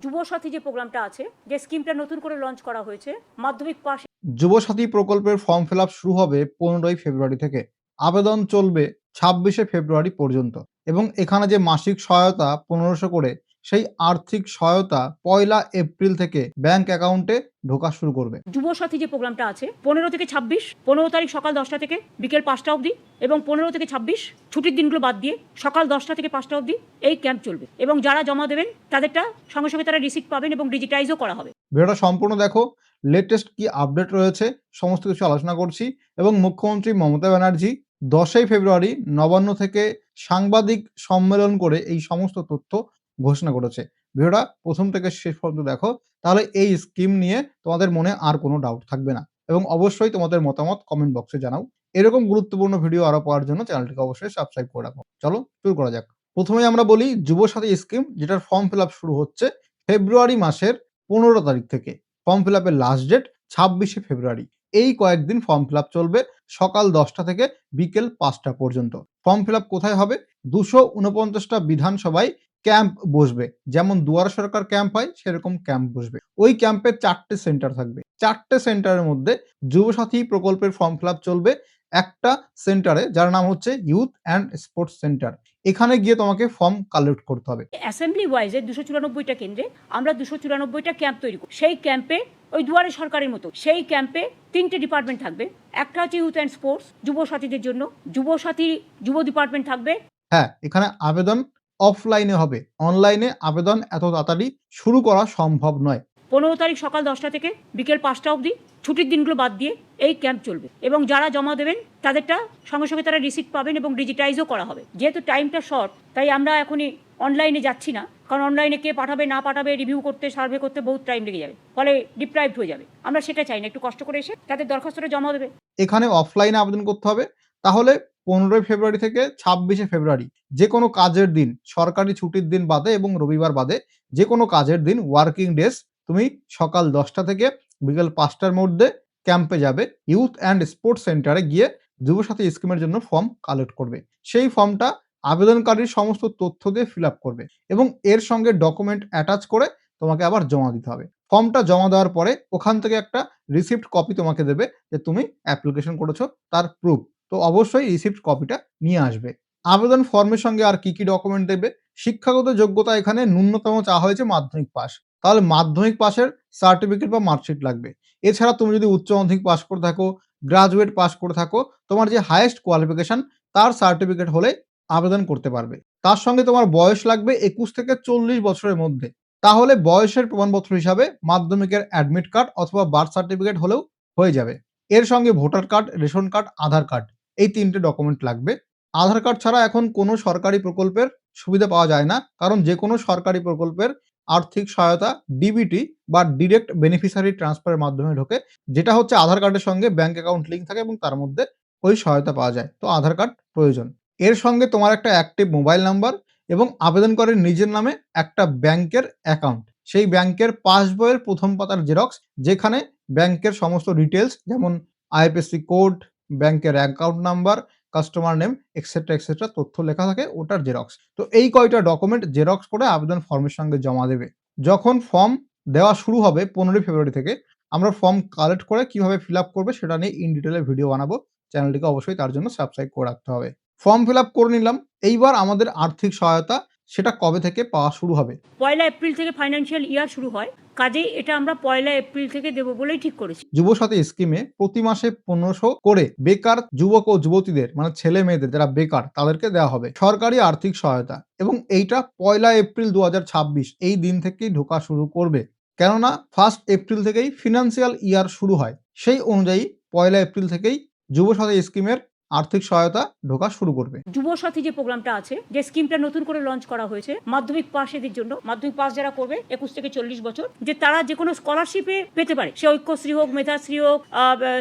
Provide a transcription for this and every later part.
যুবসাথী যে প্রোগ্রামটা আছে, যে স্কিমটা নতুন করে লঞ্চ করা হয়েছে, মাধ্যমিক পাশ যুবসাথী প্রকল্পের ফর্ম ফিল শুরু হবে পনেরোই ফেব্রুয়ারি থেকে। আবেদন চলবে ছাব্বিশে ফেব্রুয়ারি পর্যন্ত। এবং এখানে যে মাসিক সহায়তা পনেরোশো করে সেই আর্থিক সহায়তা পয়লা এপ্রিল থেকে ব্যাংক অ্যাকাউন্টে ঢোকা শুরু করবে। যুবসাথী যে প্রোগ্রামটা আছে পনেরো থেকে ছাব্বিশ পনেরো তারিখ সকাল দশটা থেকে বিকেল পাঁচটা অবধি এবং পনেরো থেকে ছাব্বিশ ছুটির দিনগুলো বাদ দিয়ে সকাল দশটা থেকে পাঁচটা অবধি এই ক্যাম্প চলবে এবং যারা জমা দেবেন তাদেরটা সঙ্গে সঙ্গে তারা রিসিপ্ট পাবেন এবং ডিজিটাইজও করা হবে। ভিডিওটা সম্পূর্ণ দেখো লেটেস্ট কি আপডেট রয়েছে সমস্ত কিছু আলোচনা করছি এবং মুখ্যমন্ত্রী মমতা ব্যানার্জি দশই ফেব্রুয়ারি নবান্ন থেকে সাংবাদিক সম্মেলন করে এই সমস্ত তথ্য ঘোষণা করেছে। ভিডিওটা প্রথম থেকে শেষ পর্যন্ত দেখো, তাহলে এই স্কিম নিয়ে তোমাদের মনে আর কোনো ডাউট থাকবে না। এবং অবশ্যই তোমাদের মতামত কমেন্ট বক্সে জানাও। এরকম গুরুত্বপূর্ণ ভিডিও আরও পাওয়ার জন্য চ্যানেলটিকে অবশ্যই সাবস্ক্রাইব করে রাখো। চলো, শুরু করা যাক। প্রথমে আমরা বলি যুবসাথী স্কিম যেটার ফর্ম ফিল শুরু হচ্ছে ফেব্রুয়ারি মাসের পনেরো তারিখ থেকে। ফর্ম ফিল লাস্ট ডেট ছাব্বিশে ফেব্রুয়ারি এই কয়েকদিন ফর্ম ফিল চলবে সকাল দশটা থেকে বিকেল পাঁচটা পর্যন্ত। ফর্ম ফিল কোথায় হবে? দুশো উনপঞ্চাশটা বিধানসভায় ক্যাম্প বসবে। যেমন দুয়ার সরকার ক্যাম্প হয় সেরকম ক্যাম্প বসবে। ওই ক্যাম্পে চারটে সেন্টার থাকবে। চারটে সেন্টারের মধ্যে যুবসাথী প্রকল্পের ফর্ম ফিল চলবে একটা সেন্টারে যার নাম হচ্ছে ইউথ অ্যান্ড স্পোর্টস সেন্টার। এখানে গিয়ে তোমাকে ফর্ম কালেক্ট করতে হবে। অ্যাসেম্বলি ওয়াইজে দুশো চুরানব্বইটা কেন্দ্রে আমরা দুশো চুরানব্বইটা ক্যাম্প তৈরি করি। সেই ক্যাম্পে ওই দুয়ারে সরকারের মতো সেই ক্যাম্পে তিনটে ডিপার্টমেন্ট থাকবে। একটা হচ্ছে ইউথ অ্যান্ড স্পোর্টস যুবসাথীদের জন্য। যুবসাথী যুব ডিপার্টমেন্ট থাকবে। হ্যাঁ এখানে আবেদন অফলাইনে হবে। অনলাইনে আবেদন এত তাড়াতাড়ি শুরু করা সম্ভব নয়। পনেরো তারিখ সকাল দশটা থেকে বিকেল পাঁচটা অবধি ছুটির দিনগুলো বাদ দিয়ে এই ক্যাম্প চলবে এবং যারা জমা দেবেন তাদেরটা সঙ্গে সঙ্গে তারা রিসিপ্ট পাবেন এবং ডিজিটাইজও করা হবে। যেহেতু টাইমটা শর্ট তাই আমরা এখনই অনলাইনে যাচ্ছি না। কারণ অনলাইনে কে পাঠাবে না পাঠাবে রিভিউ করতে সার্ভে করতে বহুত টাইম লেগে যাবে। ফলে ডিপ্রাইভড হয়ে যাবে। আমরা সেটা চাই না। একটু কষ্ট করে এসে তাদের দরখাস্তটা জমা দেবে। এখানে অফলাইনে আবেদন করতে হবে। তাহলে পনেরোই ফেব্রুয়ারি থেকে ছাব্বিশে ফেব্রুয়ারি, যে কোনো কাজের দিন, সরকারি ছুটির দিন বাদে এবং রবিবার বাদে যে কোনো কাজের দিন ওয়ার্কিং ডেজ তুমি সকাল দশটা থেকে বিকেল পাঁচটার মধ্যে ক্যাম্পে যাবে ইউথ অ্যান্ড স্পোর্টস সেন্টারে গিয়ে যুবসাথী স্কিমের জন্য ফর্ম কালেক্ট করবে। সেই ফর্মটা আবেদনকারীর সমস্ত তথ্য দিয়ে ফিল করবে এবং এর সঙ্গে ডকুমেন্ট অ্যাটাচ করে তোমাকে আবার জমা দিতে হবে। ফর্মটা জমা দেওয়ার পরে ওখান থেকে একটা রিসিপ্ট কপি তোমাকে দেবে যে তুমি অ্যাপ্লিকেশন করেছ, তার প্রুফ তো অবশ্যই রিসিপ্ট কপিটা নিয়ে আসবে। আবেদন ফর্মের সঙ্গে আর কি কি ডকুমেন্ট দেবে শিক্ষাগত যোগ্যতা এখানে ন্যূনতম চাওয়া হয়েছে মাধ্যমিক পাস তাহলে মাধ্যমিক পাসের সার্টিফিকেট বা মার্কশিট লাগবে। এছাড়া তুমি যদি উচ্চ মাধ্যমিক পাস করে থাকো গ্রাজুয়েট পাস করে থাকো, তোমার যে হায়েস্ট কোয়ালিফিকেশন তার সার্টিফিকেট হলে আবেদন করতে পারবে। তার সঙ্গে তোমার বয়স লাগবে একুশ থেকে চল্লিশ বছরের মধ্যে। তাহলে বয়সের প্রমাণপত্র হিসাবে মাধ্যমিকের অ্যাডমিট কার্ড অথবা বার্থ সার্টিফিকেট হলেও হয়ে যাবে। এর সঙ্গে voter card ration card Aadhaar card এই তিনটে ডকুমেন্ট লাগবে। আধার কার্ড ছাড়া এখন কোনো সরকারি প্রকল্পের সুবিধা পাওয়া যায় না। কারণ যে কোনো সরকারি প্রকল্পের আর্থিক সহায়তা ডিবিটি বা ডিরেক্ট বেনিফিশিয়ারি ট্রান্সফারের মাধ্যমে ঢোকে। যেটা হচ্ছে আধার কার্ডের সঙ্গে ব্যাংক অ্যাকাউন্ট লিঙ্ক থাকে এবং তার মধ্যে ওই সহায়তা পাওয়া যায়। তো আধার কার্ড প্রয়োজন। এর সঙ্গে তোমার একটা অ্যাক্টিভ মোবাইল নাম্বার এবং আবেদনকারীর নিজের নামে একটা ব্যাংকের অ্যাকাউন্ট সেই ব্যাংকের পাসবইয়ের প্রথম পাতার জেরক্স যেখানে ব্যাংকের সমস্ত ডিটেলস যেমন আইএফএসসি কোড ব্যাংকের account number customer name etcetera etcetera তথ্য লেখা থাকে ওটার জেরক্স তো এই কয়টা ডকুমেন্ট জেরক্স করে আবেদন ফর্মের সঙ্গে জমা দেবে। যখন ফর্ম দেওয়া শুরু হবে পনেরোই ফেব্রুয়ারি থেকে, আমরা ফর্ম কালেক্ট করে কীভাবে ফিল আপ করবে সেটা নিয়ে ইন ডিটেলে ভিডিও বানাবো। চ্যানেলটিকে অবশ্যই তার জন্য সাবস্ক্রাইব করে রাখতে হবে। ফর্ম ফিল আপ করে নিলাম। এইবার আমাদের আর্থিক সহায়তা সেটা কবে থেকে পাওয়া শুরু হবে? পয়লা এপ্রিল থেকে ফাইন্যান্সিয়াল ইয়ার শুরু হয়। কাজেই এটা আমরা পয়লা এপ্রিল থেকে দেবো বলেই ঠিক করেছি। যুবসাথী স্কিমে প্রতি মাসে পনেরোশো করে বেকার যুবক ও যুবতীদের মানে ছেলে মেয়েদের যারা বেকার তাদেরকে দেওয়া হবে সরকারি আর্থিক সহায়তা। এবং এইটা পয়লা এপ্রিল দু হাজার ছাব্বিশ এই দিন থেকেই ঢোকা শুরু করবে। কেননা ফার্স্ট এপ্রিল থেকেই ফিনান্সিয়াল ইয়ার শুরু হয়। সেই অনুযায়ী পয়লা এপ্রিল থেকেই যুবসাথী স্কিমের আর্থিক সহায়তা ঢোকা শুরু করবে। যুবসাথী যে প্রোগ্রামটা আছে যে স্কিমটা নতুন করে লঞ্চ করা হয়েছে মাধ্যমিক পাস এদের জন্য মাধ্যমিক পাস যারা করবে একুশ থেকে চল্লিশ বছর যে তারা যে কোনো স্কলারশিপে পেতে পারে। সে ঐক্যশ্রী হোক মেধাশ্রী হোক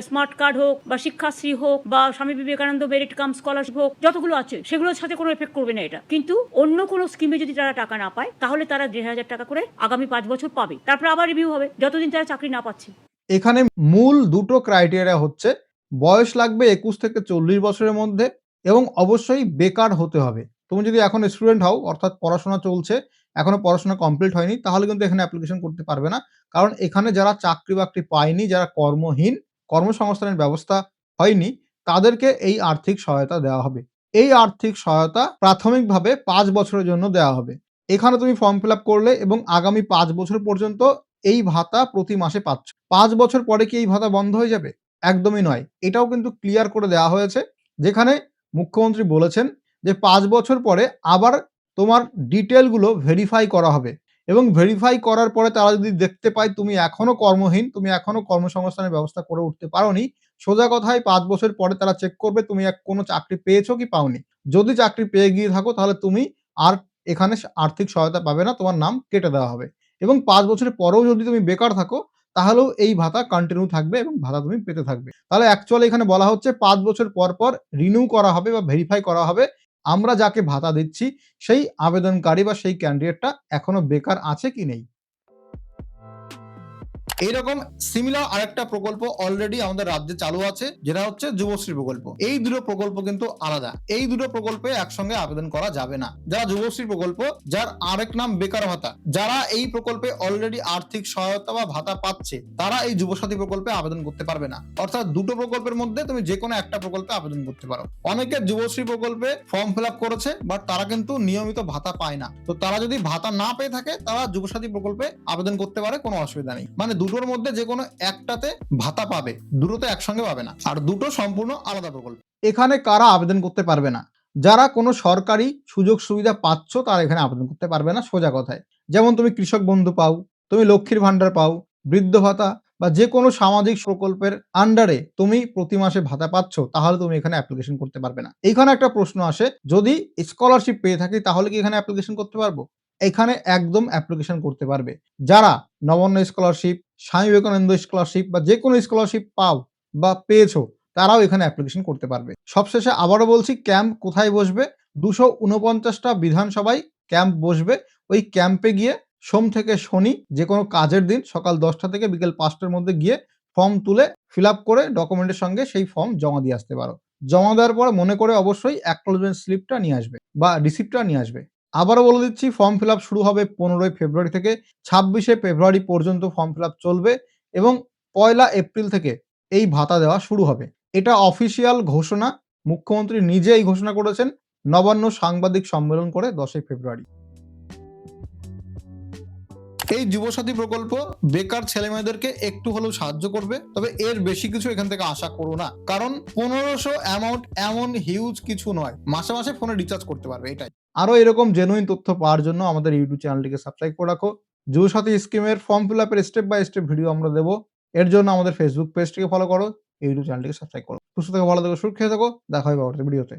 স্মার্ট কার্ড হোক বা শিক্ষাশ্রী হোক বা Swami Vivekananda merit cum scholarship হোক যতগুলো আছে সেগুলোর সাথে কোনো এফেক্ট করবে না এটা। কিন্তু অন্য কোনো স্কিমে যদি তারা টাকা না পায় তাহলে তারা দেড় হাজার টাকা করে আগামী পাঁচ বছর পাবে। তারপর আবার রিভিউ হবে যতদিন তারা চাকরি না পাচ্ছে। এখানে মূল দুটো ক্রাইটেরিয়া হচ্ছে বয়স লাগবে একুশ থেকে চল্লিশ বছরের মধ্যে এবং অবশ্যই বেকার হতে হবে। তুমি যদি এখন স্টুডেন্ট হও, অর্থাৎ পড়াশোনা চলছে, এখনও পড়াশোনা কমপ্লিট হয়নি, তাহলে কিন্তু এখানে অ্যাপ্লিকেশন করতে পারবে না। কারণ এখানে যারা চাকরি বাকরি পায়নি, যারা কর্মহীন, কর্মসংস্থানের ব্যবস্থা হয়নি, তাদেরকে এই আর্থিক সহায়তা দেওয়া হবে। এই আর্থিক সহায়তা প্রাথমিকভাবে পাঁচ বছরের জন্য দেওয়া হবে। এখানে তুমি ফর্ম ফিল করলে এবং আগামী পাঁচ বছর পর্যন্ত এই ভাতা প্রতি মাসে পাচ্ছ। পাঁচ বছর পরে কি এই ভাতা বন্ধ হয়ে যাবে? একদমই নয়। এটাও কিন্তু ক্লিয়ার করে দেওয়া হয়েছে, যেখানে মুখ্যমন্ত্রী বলেছেন যে পাঁচ বছর পরে আবার তোমার ডিটেলগুলো ভেরিফাই করা হবে। এবং ভেরিফাই করার পরে তারা যদি দেখতে পায় তুমি এখনও কর্মহীন, তুমি এখনও কর্মসংস্থানের ব্যবস্থা করে উঠতে পারোনি, সোজা কথায় পাঁচ বছর পরে তারা চেক করবে তুমি এক কোনো চাকরি পেয়েছ কি পাওনি। যদি চাকরি পেয়ে গিয়ে থাকো তাহলে তুমি আর এখানে আর্থিক সহায়তা পাবে না, তোমার নাম কেটে দেওয়া হবে। এবং পাঁচ বছরের পরেও যদি তুমি বেকার থাকো তাহলেও এই ভাতা কন্টিনিউ থাকবে এবং ভাতা তুমি পেতে থাকবে। তাহলে অ্যাকচুয়ালি এখানে বলা হচ্ছে পাঁচ বছর পর পর রিনিউ করা হবে বা ভেরিফাই করা হবে। আমরা যাকে ভাতা দিচ্ছি, সেই আবেদনকারী বা সেই ক্যান্ডিডেটটা এখনও বেকার আছে কি নেই? এইরকম সিমিলার আরেকটা প্রকল্প অলরেডি আমাদের রাজ্যে চালু আছে, যেটা হচ্ছে যুবশ্রী প্রকল্প। এই দুটো প্রকল্প কিন্তু আলাদা। এই দুটো প্রকল্পে একসঙ্গে আবেদন করা যাবে না। যারা যুবশ্রী প্রকল্প, যার আরেক নাম বেকার ভাতা, যারা এই প্রকল্পে অলরেডি আর্থিক সহায়তা বা ভাতা পাচ্ছে, তারা এই যুবসাথী প্রকল্পে আবেদন করতে পারবে না। অর্থাৎ দুটো প্রকল্পের মধ্যে তুমি যে কোনো একটা প্রকল্পে আবেদন করতে পারো। অনেকে যুবশ্রী প্রকল্পে ফর্ম ফিল আপ করেছে বাট তারা কিন্তু নিয়মিত ভাতা পায় না। তো তারা যদি ভাতা না পেয়ে থাকে, তারা যুবসাথী প্রকল্পে আবেদন করতে পারে, কোনো অসুবিধা নেই। মানে দুটোর মধ্যে যে কোনো একটাতে ভাতা পাবে, দুটোতে একসঙ্গে পাবে না। আর দুটো সম্পূর্ণ আলাদা প্রকল্প। এখানে কারা আবেদন করতে পারবে না? যারা কোনো সরকারি সুযোগ সুবিধা পাচ্ছ, তারা এখানে আবেদন করতে পারবে না সোজা কথায়। যেমন তুমি কৃষক বন্ধু পাও, তুমি লক্ষ্মীর ভান্ডার পাও, বৃদ্ধ ভাতা বা যে কোনো সামাজিক প্রকল্পের আন্ডারে তুমি প্রতি মাসে ভাতা পাচ্ছ, তাহলে তুমি এখানে অ্যাপ্লিকেশন করতে পারবে না। এখানে একটা প্রশ্ন আসে, যদি স্কলারশিপ পেয়ে থাকি, তাহলে কি এখানে অ্যাপ্লিকেশন করতে পারব? এখানে একদম অ্যাপ্লিকেশন করতে পারবে। যারা নবান্ন স্কলারশিপ স্বামী বিবেকানন্দ স্কলারশিপ বা যে কোনো স্কলারশিপ পাও বা পেয়েছ, তারাও এখানে অ্যাপ্লিকেশন করতে পারবে। সবশেষে আবারও বলছি ক্যাম্প কোথায় বসবে? দুশো উনপঞ্চাশটা বিধানসভায় ক্যাম্প বসবে। ওই ক্যাম্পে গিয়ে সোম থেকে শনি যে কোনো কাজের দিন সকাল দশটা থেকে বিকেল পাঁচটার মধ্যে গিয়ে ফর্ম তুলে ফিল করে ডকুমেন্টের সঙ্গে সেই ফর্ম জমা দিয়ে আসতে পারো। জমা দেওয়ার পর মনে করে অবশ্যই অ্যাকনোলজমেন্ট স্লিপটা নিয়ে আসবে বা রিসিপ্টটা নিয়ে আসবে। আবারও বলে দিচ্ছি ফর্ম ফিল শুরু হবে পনেরোই ফেব্রুয়ারি থেকে ছাব্বিশে ফেব্রুয়ারি পর্যন্ত ফর্ম ফিল চলবে এবং পয়লা এপ্রিল থেকে এই ভাতা দেওয়া শুরু হবে। এটা অফিসিয়াল ঘোষণা, মুখ্যমন্ত্রী নিজে এই ঘোষণা করেছেন, নবান্ন সাংবাদিক সম্মেলন করে দশই ফেব্রুয়ারি। এই যুবসাথী প্রকল্প বেকার ছেলেমেয়েদেরকে একটু হলেও সাহায্য করবে, তবে এর বেশি কিছু এখান থেকে আশা করো না। কারণ পনেরোশো অ্যামাউন্ট এমন হিউজ কিছু নয়, মাসে মাসে ফোনে রিচার্জ করতে পারবে, এটাই। আরও এরকম জেনুইন তথ্য পাওয়ার জন্য আমাদের ইউটিউব চ্যানেলটিকে সাবস্ক্রাইব করে রাখো। যুবসাথী স্কিমের ফর্ম ফিল আপের স্টেপ বাই স্টেপ ভিডিও আমরা দেবো। এর জন্য আমাদের ফেসবুক পেজটিকে ফলো করো। ইউটিউব চ্যানেলটিকে সাবস্ক্রাইব করো। সুস্থ থেকে, ভালো থেকো, সুরক্ষিত থাকো। দেখা হবে পরবর্তী ভিডিওতে